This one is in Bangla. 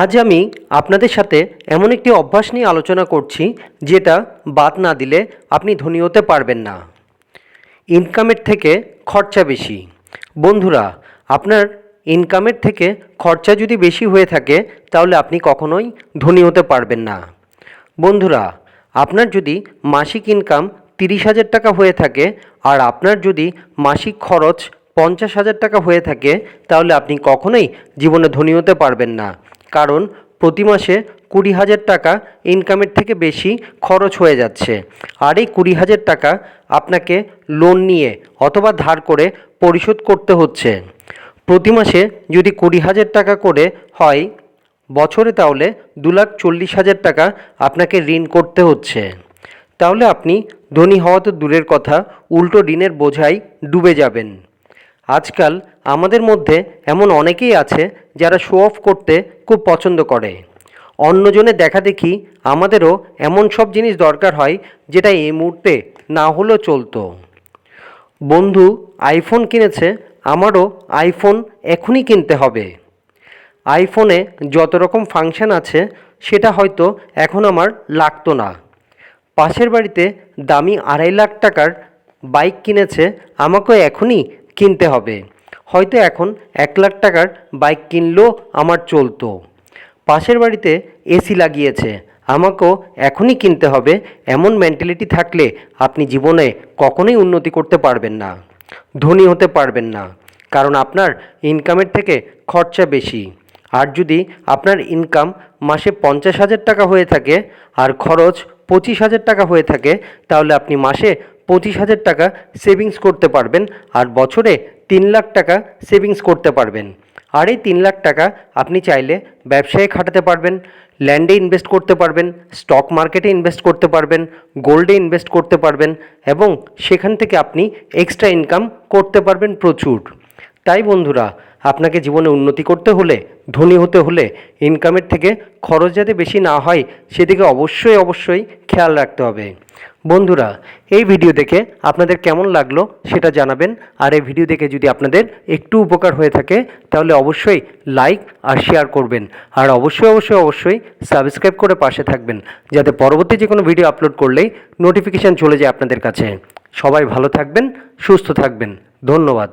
আজ আমি আপনাদের সাথে এমন একটি অভ্যাস নিয়ে আলোচনা করছি, যেটা বাদ না দিলে আপনি ধনী হতে পারবেন না। ইনকামের থেকে খরচা বেশি। বন্ধুরা, আপনার ইনকামের থেকে খরচা যদি বেশি হয়ে থাকে, তাহলে আপনি কখনোই ধনী হতে পারবেন না। বন্ধুরা, আপনার যদি মাসিক ইনকাম তিরিশ হাজার টাকা হয়ে থাকে, আর আপনার যদি মাসিক খরচ পঞ্চাশ হাজার টাকা হয়ে থাকে, তাহলে আপনি কখনোই জীবনে ধনী হতে পারবেন না। কারণ প্রতি মাসে কুড়ি হাজার টাকা ইনকামের থেকে বেশি খরচ হয়ে যাচ্ছে। আর এই কুড়ি হাজার টাকা আপনাকে লোন নিয়ে অথবা ধার করে পরিশোধ করতে হচ্ছে। প্রতি মাসে যদি কুড়ি হাজার টাকা করে হয়, বছরে তাহলে দু লাখ চল্লিশ হাজার টাকা আপনাকে ঋণ করতে হচ্ছে। তাহলে আপনি ধনী হওয়া তো দূরের কথা, উল্টো ঋণের বোঝাই ডুবে যাবেন। আজকাল আমাদের মধ্যে এমন অনেকেই আছে যারা শো অফ করতে খুব পছন্দ করে। অন্যজনের দেখা দেখি আমাদেরও এমন সব জিনিস দরকার হয় যেটা এই মুহূর্তে না হলেও চলতো। বন্ধু আইফোন কিনেছে, আমারও আইফোন এখনই কিনতে হবে। আইফোনে যত রকম ফাংশন আছে, সেটা হয়তো এখন আমার লাগতো না। পাশের বাড়িতে দামি আড়াই লাখ টাকার বাইক কিনেছে আমাকে এখনই কিনতে হবে। হয়তো এখন এক লাখ টাকার বাইক কিনলেও আমার চলতো। পাশের বাড়িতে এসি লাগিয়েছে। আমাকেও এখনই কিনতে হবে। এমন মেন্টালিটি থাকলে আপনি জীবনে কখনোই উন্নতি করতে পারবেন না। ধনী হতে পারবেন না। কারণ আপনার ইনকামের থেকে খরচা বেশি। আর যদি আপনার ইনকাম মাসে পঞ্চাশ হাজার টাকা হয়ে থাকে আর খরচ পঁচিশ হাজার টাকা হয়ে থাকে, তাহলে আপনি মাসে পঁচিশ হাজার টাকা সেভিংস করতে পারবেন আর বছরে তিন লাখ টাকা সেভিংস করতে পারবেন। আর এই তিন লাখ টাকা আপনি চাইলে ব্যবসায় খাটাতে পারবেন ল্যান্ডে ইনভেস্ট করতে পারবেন স্টক মার্কেটে ইনভেস্ট করতে পারবেন গোল্ডে ইনভেস্ট করতে পারবেন এবং সেখান থেকে আপনি এক্সট্রা ইনকাম করতে পারবেন প্রচুর। তাই বন্ধুরা, আপনাকে জীবনে উন্নতি করতে হলে, ধনী হতে হলে ইনকামের থেকে খরচ যাতে বেশি না হয়, সেদিকে অবশ্যই অবশ্যই খেয়াল রাখতে হবে। বন্ধুরা, এই ভিডিও দেখে আপনাদের কেমন লাগল সেটা জানাবেন, আর এই ভিডিও দেখে যদি আপনাদের একটু উপকার হয়ে থাকে, তাহলে অবশ্যই লাইক আর শেয়ার করবেন, আর অবশ্যই অবশ্যই অবশ্যই সাবস্ক্রাইব করে পাশে থাকবেন, যাতে পরবর্তী যে কোনো ভিডিও আপলোড করলেই নোটিফিকেশান চলে যায় আপনাদের কাছে। সবাই ভালো থাকবেন, সুস্থ থাকবেন। ধন্যবাদ।